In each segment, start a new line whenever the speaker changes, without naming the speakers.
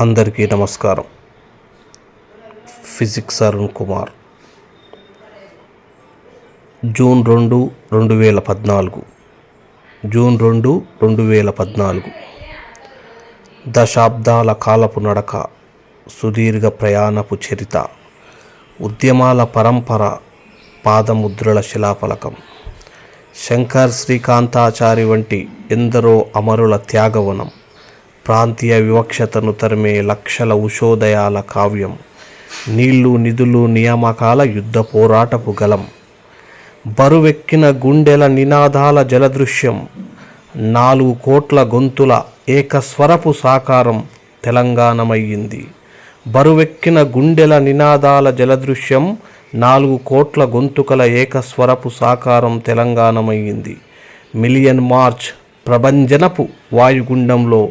అందరికీ నమస్కారం. Physics Arun Kumar. June రెండు రెండు వేల పద్నాలుగు. జూన్ రెండు రెండు వేల పద్నాలుగు. దశాబ్దాల కాలపు నడక సుదీర్ఘ ప్రయాణపు చరిత ఉద్యమాల పరంపర పాదముద్రల శిలాఫలకం. శంకర్ శ్రీకాంతాచారి వంటి ఎందరో అమరుల త్యాగవనం. ప్రాంతీయ వివక్షతను తరిమే లక్షల ఉషోదయాల కావ్యం. నీళ్ళు నిధులు నియామకాల యుద్ధ పోరాటపు గలం బరువెక్కిన గుండెల నినాదాల జలదృశ్యం. నాలుగు కోట్ల గొంతుల ఏకస్వరపు సాకారం తెలంగాణమయ్యింది. బరువెక్కిన గుండెల నినాదాల జలదృశ్యం నాలుగు కోట్ల గొంతుకల ఏకస్వరపు సాకారం తెలంగాణమయ్యింది. మిలియన్ మార్చ్ ప్రభంజనపు వాయుగుండంలో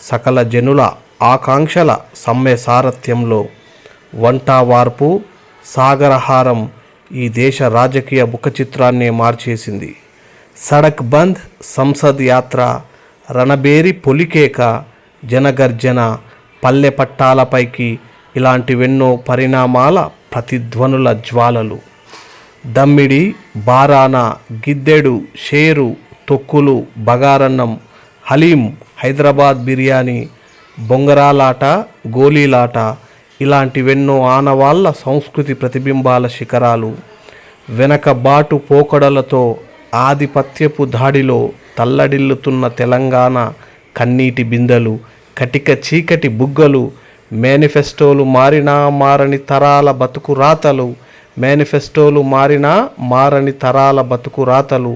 సకల జనుల ఆకాంక్షల సమ్మె సారథ్యంలో వంటావార్పు సాగరహారం ఈ దేశ రాజకీయ ముఖచిత్రాన్నే మార్చేసింది. సడక్ బంద్ సంసద్ యాత్ర రణబేరి పొలికేక జనగర్జన పల్లె పట్టాలపైకి ఇలాంటివెన్నో పరిణామాల ప్రతిధ్వనుల జ్వాలలు. దమ్మిడి బారాన గిద్దెడు షేరు తొక్కులు బగారన్నం హలీం హైదరాబాద్ బిర్యానీ బొంగరాలాట గోలీలాట ఇలాంటివెన్నో ఆనవాళ్ళ సంస్కృతి ప్రతిబింబాల శిఖరాలు. వెనక బాటు పోకడలతో ఆధిపత్యపు దాడిలో తల్లడిల్లుతున్న తెలంగాణ కన్నీటి బిందెలు కటిక చీకటి బుగ్గలు మేనిఫెస్టోలు మారినా మారని తరాల బతుకు రాతలు మేనిఫెస్టోలు మారినా మారని తరాల బతుకు రాతలు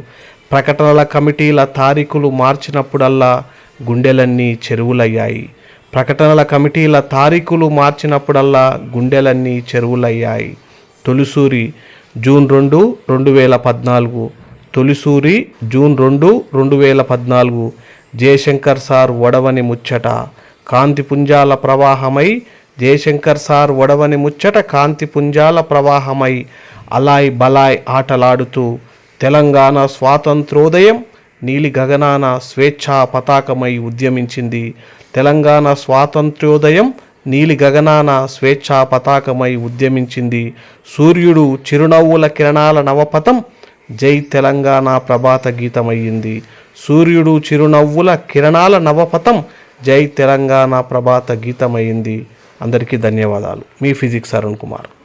ప్రకటనల కమిటీల తారీఖులు మార్చినప్పుడల్లా గుండెలన్నీ చెరువులయ్యాయి. ప్రకటనల కమిటీల తారీఖులు మార్చినప్పుడల్లా గుండెలన్నీ చెరువులయ్యాయి. తొలిసూరి జూన్ రెండు రెండు వేల పద్నాలుగు. తొలిసూరి జూన్ రెండు రెండు వేల పద్నాలుగు. జయశంకర్ సార్ వడవని ముచ్చట. కాంతి పుంజాల ప్రవాహమై జయశంకర్ సార్ వడవని ముచ్చట కాంతి పుంజాల ప్రవాహమై అలాయ్ బలాయ్ ఆటలాడుతూ తెలంగాణ స్వాతంత్రోదయం నీలి గగనాన స్వేచ్ఛా పతాకమై ఉద్యమించింది. తెలంగాణ స్వాతంత్ర్యోదయం నీలి గగనాన స్వేచ్ఛా పతాకమై ఉద్యమించింది. సూర్యుడు చిరునవ్వుల కిరణాల నవపథం జై తెలంగాణ ప్రభాత గీతమయ్యింది. సూర్యుడు చిరునవ్వుల కిరణాల నవపథం జై తెలంగాణ ప్రభాత గీతమయ్యింది. అందరికీ ధన్యవాదాలు. మీ ఫిజిక్స్ అరుణ్ కుమార్.